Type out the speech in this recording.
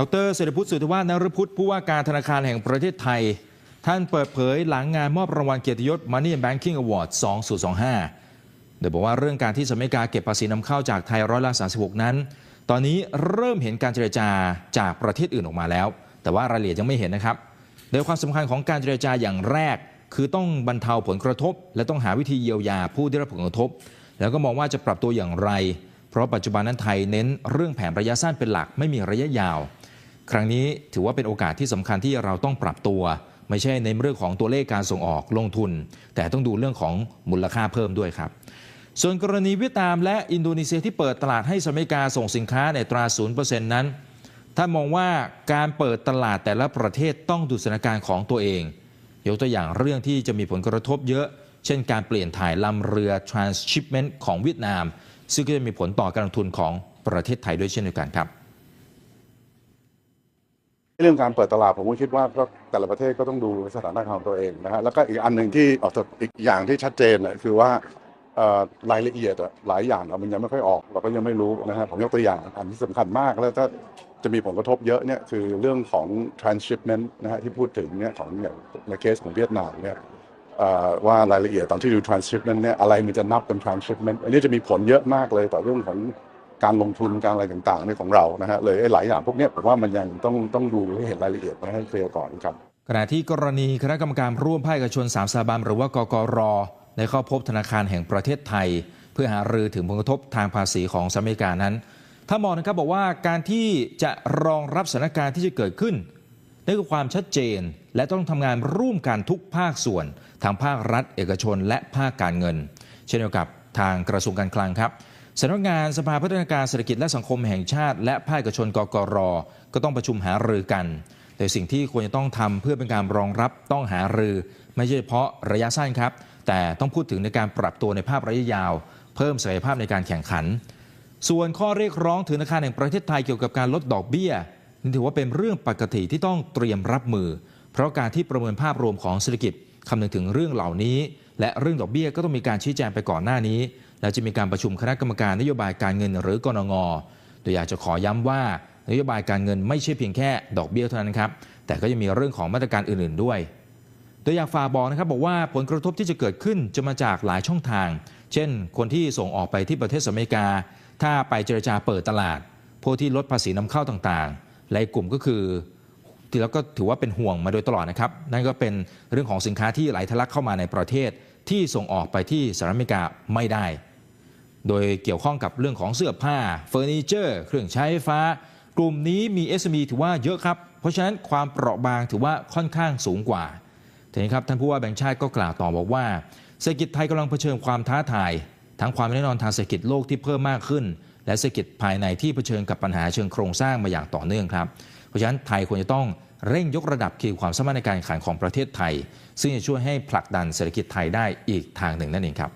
ดรเศรษฐพุทธสุทธิวาฒนรพุทธผู้ว่าการธนาคารแห่งประเทศไทย ท่านเปิดเผยหลังงานมอบรางวัลเกียรติยศ Money and Banking Award 2025 โดยบอกว่าเรื่องการที่สหรัฐอเมริกาเก็บภาษีนำเข้าจากไทยร้อยละ36 นั้น ตอนนี้เริ่มเห็นการเจรจาจากประเทศอื่นออกมาแล้ว แต่ว่ารายละเอียดยังไม่เห็นนะครับ โดยความสำคัญของการเจรจาอย่างแรก คือต้องบรรเทาผลกระทบ และต้องหาวิธีเยียวยาผู้ได้รับผลกระทบ แล้วก็มองว่าจะปรับตัวอย่างไร เพราะปัจจุบันนั้นไทยเน้นเรื่องแผนระยะสั้นเป็นหลักไม่มีระยะยาว ครั้งนี้ถือว่าเป็นโอกาสที่สำคัญที่เราต้องปรับตัว ไม่ใช่ในเรื่องของตัวเลขการส่งออกลงทุน แต่ต้องดูเรื่องของมูลค่าเพิ่มด้วยครับ ส่วนกรณีเวียดนามและอินโดนีเซียที่เปิดตลาดให้สหรัฐอเมริกาส่งสินค้าในตรา 0%นั้น ถ้ามองว่าการเปิดตลาดแต่ละประเทศต้องดูสถานการณ์ของตัวเอง ยกตัวอย่างเรื่องที่จะมีผลกระทบเยอะ เช่น การเปลี่ยนถ่ายลำเรือ transshipment ของเวียดนาม ซึ่งก็จะมีผลต่อการลงทุนของประเทศไทยด้วยเช่นเดียวกันครับ เรื่องการเปิดตลาดผมก็คิดว่าก็แต่ละประเทศก็ต้องดูสถานการณ์ของตัวเองนะฮะแล้วก็อีกอันหนึ่งที่ออกอีกอย่างที่ชัดเจนเนี่ยคือว่ารายละเอียดหลายอย่างมันยังไม่ค่อยออกเราก็ยังไม่รู้นะฮะผมยกตัวอย่างอันที่สำคัญมากแล้วถ้าจะมีผลกระทบเยอะเนี่ยคือเรื่องของ transshipment นะฮะที่พูดถึงเนี่ยของอย่างในเคสของเวียดนามเนี่ยว่ารายละเอียดตอนที่ดู transshipment เนี่ยอะไรมันจะนับเป็น transshipment อันนี้จะมีผลเยอะมากเลยต่อเรื่องของ การลงทุนการอะไรต่างๆในของเรานะฮะเลยหลายอย่างพวกนี้ผมว่ามันยังต้องต้องดูให้เห็นรายละเอียดให้เคลียร์ก่อนครับขณะที่กรณีคณะกรรมการร่วมภาคเอกชนสามสถาบันหรือว่ากกรได้เข้าพบธนาคารแห่งประเทศไทย เพื่อหารือถึงผลกระทบทางภาษีของสหรัฐอเมริกานั้น ถ้ามองนะครับบอกว่าการที่จะรองรับสถานการณ์ที่จะเกิดขึ้นนั่นคือความชัดเจนและต้องทำงานร่วมกันทุกภาคส่วนทางภาครัฐ เอกชน และภาคการเงิน เช่นเดียวกับทางกระทรวงการคลังครับ สำนักงานสภาพัฒนาการเศรษฐกิจและสังคมแห่งชาติ และภาคเอกชนกกร ก็ต้องประชุมหารือกัน แต่สิ่งที่ควรจะต้องทำเพื่อเป็นการรองรับต้องหารือ ไม่ใช่เฉพาะระยะสั้นครับ แต่ต้องพูดถึงในการปรับตัวในภาพระยะยาว เพิ่มศักยภาพในการแข่งขัน ส่วนข้อเรียกร้องถึงธนาคารแห่งประเทศไทยเกี่ยวกับการลดดอกเบี้ยนี่ถือว่าเป็นเรื่องปกติที่ต้องเตรียมรับมือ เพราะการที่ประเมินภาพรวมของเศรษฐกิจคำนึงถึงเรื่องเหล่านี้ และเรื่องดอกเบี้ยก็ต้องมีการชี้แจงไปก่อนหน้านี้ และจะมีการประชุมคณะกรรมการนโยบายการเงินหรือกนงโดยอยากจะขอย้ำว่านโยบายการเงินไม่ใช่เพียงแค่ดอกเบี้ยเท่านั้นครับ แต่ก็ยังมีเรื่องของมาตรการอื่นๆด้วย โดยอยากฝากบอกนะครับบอกว่าผลกระทบที่จะเกิดขึ้นจะมาจากหลายช่องทาง เช่น คนที่ส่งออกไปที่ประเทศอเมริกา ถ้าไปเจรจาเปิดตลาดพวกที่ลดภาษีนำเข้าต่างๆและอีกกลุ่มก็คือที่แล้วก็ถือว่าเป็นห่วงมาโดยตลอดนะครับ นั่นก็เป็นเรื่องของสินค้าที่ไหลทะลักเข้ามาในประเทศ ที่ส่งออกไปที่สหรัฐอเมริกาไม่ได้ โดยเกี่ยวข้องกับเรื่องของเสื้อผ้าเฟอร์นิเจอร์เครื่องใช้ไฟฟ้า กลุ่มนี้มี SME ถือว่าเยอะครับ เพราะฉะนั้นความเปราะบางถือว่าค่อนข้างสูงกว่าทีนี้ครับท่านผู้ว่าแบงค์ชาติก็กล่าวต่อบอกว่าเศรษฐกิจไทยกำลังเผชิญความท้าทาย ทั้งความไม่แน่นอนทางเศรษฐกิจโลกที่เพิ่มมากขึ้น และเศรษฐกิจภายในที่เผชิญกับปัญหาเชิงโครงสร้างมาอย่างต่อเนื่องครับ เพราะฉะนั้นไทยควรจะต้องเร่งยกระดับขีดความสามารถในการแข่งขันของประเทศไทย ซึ่งจะช่วยให้ผลักดันเศรษฐกิจไทยได้อีกทางหนึ่งนั่นเองครับ